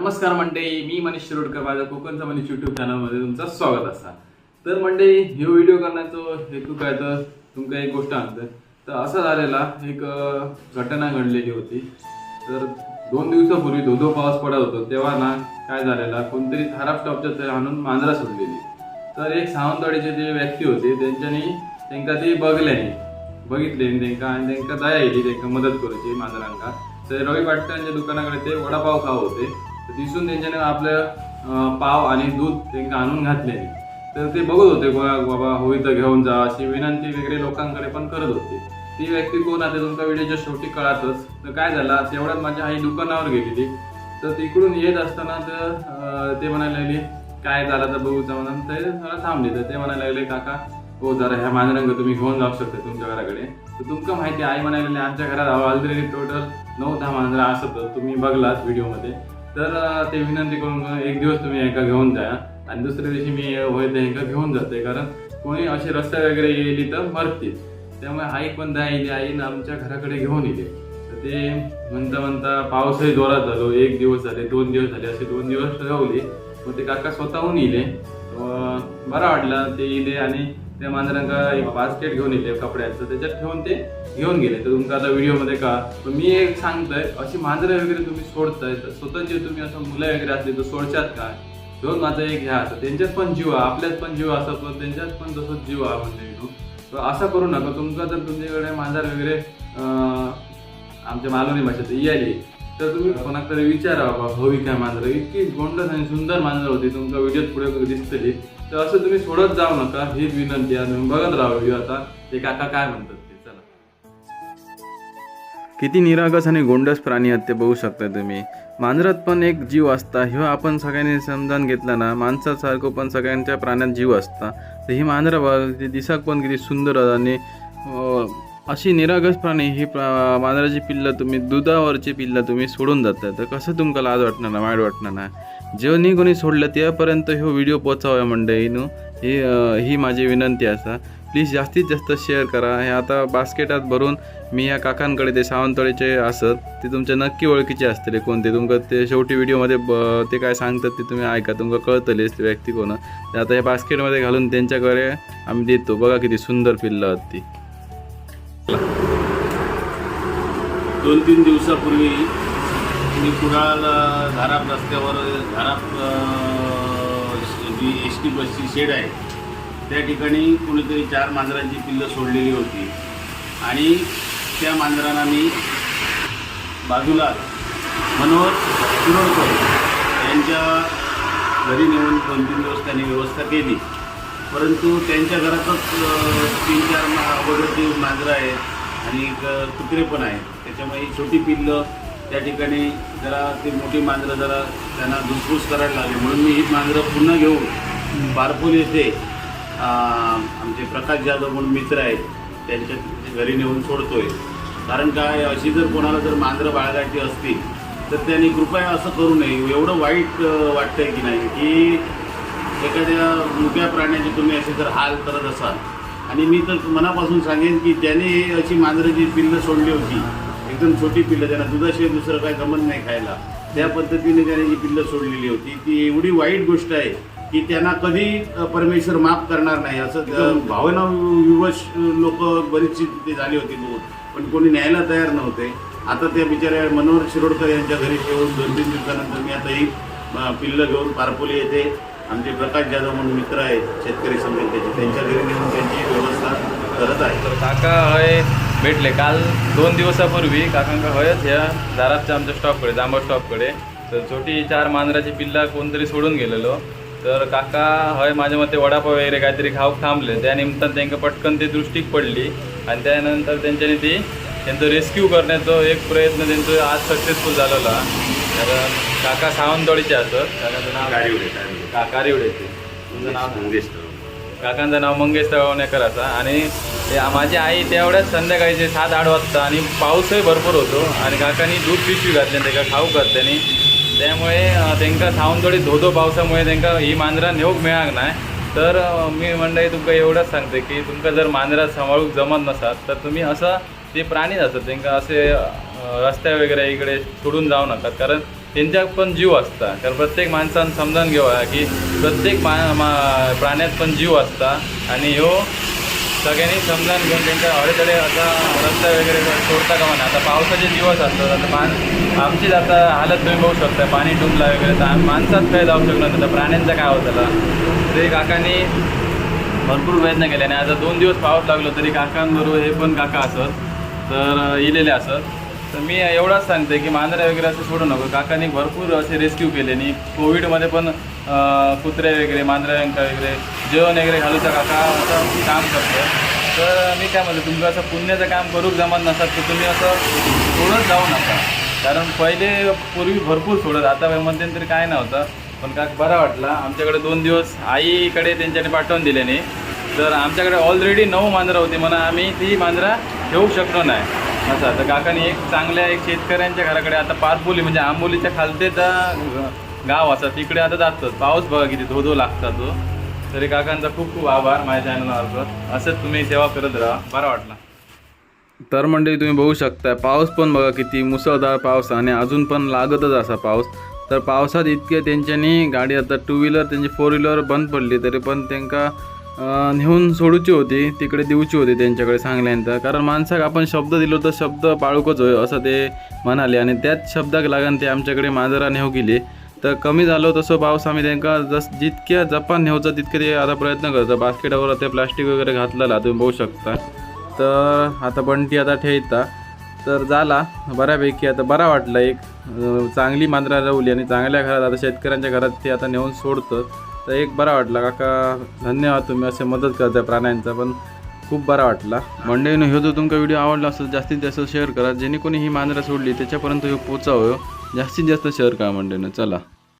नमस्कार मंडळी मी मनीष शिरोडकर माझ्या कोकणचा मनीष युट्यूब चॅनलमध्ये तुमचं स्वागत असा तर मंडळी हे व्हिडिओ करण्याचं हेतू काय तर तुमका एक गोष्ट आणतं तर असं झालेला एक घटना घडलेली होती. तर दोन दिवसापूर्वी धोधो पाऊस पडत होतो. तेव्हा ना काय झालेला कोणतरी खराब स्टॉपच्या तरी आणून मांजरा सोडलेली. तर एक सावंतवाडीचे जे व्यक्ती होते त्यांच्यानी त्यांका ती बघल्यानी बघितले त्यांका आणि त्यांका दया येली त्यांना मदत करूची मांजरांका. तर रवी पाटकरांच्या दुकानाकडे ते वडापाव खाव होते. तर दिसून त्यांच्याने आपलं पाव आणि दूध त्यांना आणून घातले. तर ते बघत होते बाबा होईत घेऊन जा अशी विनंती वगैरे लोकांकडे पण करत होते. ती व्यक्ती कोण आता तुमचा तुमच्या व्हिडिओच्या शेवटी कळातच. तर काय झाला तेवढ्यात माझी आई दुकानावर गेलेली. तर तिकडून येत असताना तर ते म्हणायला लागले काय झालं तर बघूचा म्हणून ते जरा थांबले. तर ते म्हणायला लागले काका हो जरा ह्या मांजरांक तुम्ही घेऊन जाऊ शकता तुमच्या घराकडे. तर तुमका माहिती आई म्हणायला आमच्या घरात ऑलरेडी टोटल नऊ दहा मांजरा असत तुम्ही बघलात व्हिडिओमध्ये. तर ते विनंती करून एक दिवस तुम्ही एका घेऊन जा. आणि दुसऱ्या दिवशी मी वैद्य एका घेऊन जाते कारण कोणी असे रस्ता वगैरे येईल तर मरतील. त्यामुळे आई पण दया येईल आईनं आमच्या घराकडे घेऊन येते तर ते म्हणता म्हणता पावसही जोरात झालो. एक दिवस झाले दोन दिवस झाले. असे दोन दिवस ठरवले मग ते काका स्वतःहून येले अं, बरं वाटलं. ते इले आणि त्या मांजरांका एक बास्केट घेऊन येले कपड्याचं. त्याच्यात ठेवून ते घेऊन गेले. तर तुमचा आता व्हिडिओमध्ये का पण मी एक सांगतोय अशी मांजरं वगैरे तुम्ही सोडताय तर स्वतःचे तुम्ही असं मुलं वगैरे असले तर सोडच्यात का? घेऊन माझं एक घ्या असं त्यांच्यात पण जीव आहे आपल्यात पण जीव असा पण त्यांच्यात पण तसंच जीव आहे म्हणजे तर असं करू नका. तुमचा जर तुमच्याकडे मांजर वगैरे आमच्या मालवणी भाषेत यायली तर तुम्ही कोणाक तरी विचारा बाबा हवी काय मांजर. इतकी गोंडस आणि सुंदर मांजर होती. तुमच्या व्हिडिओत पुढे दिसतली. तर असं तुम्ही सोडत जाऊ नका. हीच विनंती आहे. तुम्ही बघत राहा व्हिडिओ आता. ते काका काय म्हणतात ते? चला. किती निरागस आणि गोंडस प्राणी आहेत ते बघू शकता तुम्ही. मांजरात पण एक जीव असता. ह्यो आपण सगळ्यांनी समजावून घेतला ना माणसासारखं पण सगळ्यांच्या प्राण्यात जीव असता. तर ही मांजरं बघा दिसाक पण किती सुंदर आणि अशी निरागस प्राणी ही प्रा- मांजराची पिल्लं तुम्ही दुधावरची पिल्लं तुम्ही सोडून जाता तर कसं तुमका लाज वाटणार ना वाईट वाटणार ना जेवणी कोणी सोडलं त्यापर्यंत ह्यो व्हिडिओ पोचावया मंडळीनं ही ही माझी विनंती असा. प्लीज जास्तीत जास्त शेअर करा. हे आता बास्केटात भरून मी या काकांकडे ते सावंतवाडीचे असत ते तुमच्या नक्की ओळखीचे असतले. कोणते? तुमका ते शेवटी व्हिडिओमध्ये ब- ते काय सांगतात ते तुम्ही ऐका. तुमका कळतलेच ते व्यक्ती कोण. आता या बास्केटमध्ये घालून त्यांच्याकडे आम्ही देतो. बघा किती सुंदर पिल्लं ती. दोन तीन दिवसापूर्वी मी कुडाळ अ, धाराप रस्त्यावर धाराप जी एस टी बसची शेड आहे त्या ठिकाणी कुणीतरी चार मांजरांची पिल्लं सोडलेली होती. आणि त्या मांजरांना मी बाजूला मनोहर शिरोडकर यांच्या घरी नेऊन दोन तीन दिवस त्यांनी व्यवस्था केली. परंतु त्यांच्या घरातच तीन चार मा अगोदरची मांजरं आहेत आणि कुत्रे पण आहेत. त्याच्यामुळे ही छोटी पिल्लं त्या ठिकाणी जरा ती मोठी मांजरं जरा त्यांना धुसफूस करायला लागली. म्हणून मी ही मांजरं पुन्हा घेऊन बारपूल येथे आमचे प्रकाश जाधव म्हणून मित्र आहेत त्यांच्या घरी नेऊन सोडतोय. कारण काय अशी जर कोणाला जर मांजरं बाळगायची असतील तर त्यांनी कृपया असं करू नये. एवढं वाईट वाटतंय की नाही की एखाद्या मुक्या प्राण्याचे तुम्ही असे जर हाल करत असाल आणि मी तर मनापासून सांगेन की त्याने अशी मांजराची पिल्लं सोडली होती. एकदम छोटी पिल्लं त्यांना दुधाशिवाय दुसरं काय जमत नाही खायला. त्या पद्धतीने त्याने जी पिल्लं सोडलेली होती. ती एवढी वाईट गोष्ट आहे की त्यांना कधी परमेश्वर माफ करणार नाही. असं भावना विवश लोक बरीचशी तिथे झाली होती पण कोणी न्यायला तयार नव्हते. आता त्या बिचाऱ्या मनोहर शिरोडकर यांच्या घरी ठेवून दोन तीन दिवसानंतर मी आता ही पिल्लं घेऊन पारपोली येथे आमचे प्रकाश जाधव म्हणून मित्र आहेत शेतकरी समितीचे त्यांच्या घरी नेऊन त्यांची व्यवस्था करत आहे. तर काका हय भेटले. काल दोन दिवसापूर्वी काकांका हयच ह्या दारातच्या आमच्या स्टॉपकडे जांभा स्टॉपकडे. तर छोटी चार मांजराची पिल्ला कोणतरी सोडून गेलेलो. तर काका हय माझ्या मते वडापाव वगैरे काहीतरी खाऊक थांबले. त्या निमित्तानं त्यांना पटकन ती दृष्टीक पडली. आणि त्यानंतर त्यांच्यानी ती त्यांचं रेस्क्यू करण्याचा एक प्रयत्न त्यांचं आज सक्सेसफुल झालेला. तर काका सावंतवाडीचे असत. काकाचं नाव काकारी उडायचे तुमचं नाव मंगेश काकांचं नाव मंगेश तळवणेकर असा आणि ते माझी आई तेवढ्याच संध्याकाळीचे सात आठ वाजता आणि पाऊसही भरपूर होतो. आणि काकांनी दूध पिशवी घातली त्याका खाऊ घातल्यानी त्यामुळे अं, त्यांका सावंतवाडी धोधो पावसामुळे त्यांका ही मांजरा नेऊक मिळाक नाही. तर अं, मी मंडळी तुमका एवढंच सांगते की तुमका जर मांजरा सांभाळूक जमत नसात तर तुम्ही असं ते प्राणीच असतात त्यांका असे अं, रस्त्या वगैरे इकडे सोडून जाऊ नका. कारण त्यांच्यात पण जीव असता. कारण प्रत्येक माणसान समजावून घेवा की प्रत्येक मा मा- प्राण्यात पण जीव असता. आणि ह्यो सगळ्यांनी समजावून घेऊन त्यांच्या हळेतळे आता रस्ता वगैरे सोडता का म्हणा आता पावसाचे दिवस असतात. आता मान आमचीच आता हालत तुम्ही बघू शकता. पाणी डुंबला वगैरे. तर माणसात काय जाऊ शकणार आता तर प्राण्यांचा काय होत त्याला तरी काकांनी भरपूर प्रयत्न केले. आणि आता दोन दिवस पाऊस लागलो तरी काकांबरोबर हे पण काका असत. तर इलेले असत. तर मी एवढाच सांगते की मांजऱ्या वगैरे असं सोडू नको. काकांनी भरपूर असे रेस्क्यू केले आणि कोविडमध्ये पण कुत्रे वगैरे मांजऱ्यांका वगैरे जेवण वगैरे घालूचा काका असं काम करतो तर मी काय म्हणतो तुमचं असं पुण्याचं काम करूक जमत नसतात तर तुम्ही असं सोडत जाऊ नका. कारण पहिले पूर्वी भरपूर सोडत आता मध्यंतरी काय नव्हतं. पण का बरा वाटला. आमच्याकडे दोन दिवस आईकडे त्यांच्याने पाठवून दिले नाही. तर आमच्याकडे ऑलरेडी नऊ मांजरं होती म्हणा आम्ही ती मांजरा ठेवू शकलो नाही. असं तर काकाने एक चांगल्या एक शेतकऱ्यांच्या घराकडे आता पारपोली म्हणजे आंबोलीच्या खालतेचा गाव असतात तिकडे आता जातो पाऊस बघा किती धो धो लागतात तो तरी काकांचा खूप खूप आभार माझ्या चॅनलमार्फत. असंच तुम्ही सेवा करत राहा. बरा वाटला. तर मंडळी तुम्ही बघू शकता पाऊस पण बघा किती मुसळधार पाऊस आणि अजून पण लागतच असा पाऊस. तर पावसात इतके त्यांच्यानी गाडी आता टू व्हीलर त्यांची फोर व्हीलर बंद पडली तरी पण त्यांका नेऊन सोडूची होती तिकडे देऊची होती त्यांच्याकडे सांगल्यानंतर. कारण माणसाक आपण शब्द दिलो तर शब्द पाळूकच होय असं ते म्हणाले. आणि त्याच शब्दाक लागून ते आमच्याकडे मांजरा नेऊ गेली. तर कमी झालो तसं पाऊस आम्ही त्यांना जस जितक्या जपान नेऊचा तितके ते आता प्रयत्न करतो. बास्केटावर ते प्लास्टिक वगैरे घातलेला तुम्ही बघू शकता. तर आता बंटी आता ठेवता तर झाला बऱ्यापैकी. आता बरा वाटला एक. चांगली मांजरा रावली आणि चांगल्या घरात आता शेतकऱ्यांच्या घरात ते आता नेऊन सोडतं. तर एक बरा वाटला काका. धन्यवाद तुम्ही असे मदत करता प्राण्यांचा पण खूप बरा वाटला. मंडळीनं ह्यो जर तुमचा व्हिडिओ आवडला असेल जास्तीत जास्त शेअर करा. जेणे कोणी ही मांजरा सोडली त्याच्यापर्यंत ह्यो पोचावं. जास्तीत जास्त शेअर करा मंडळीनं. चला.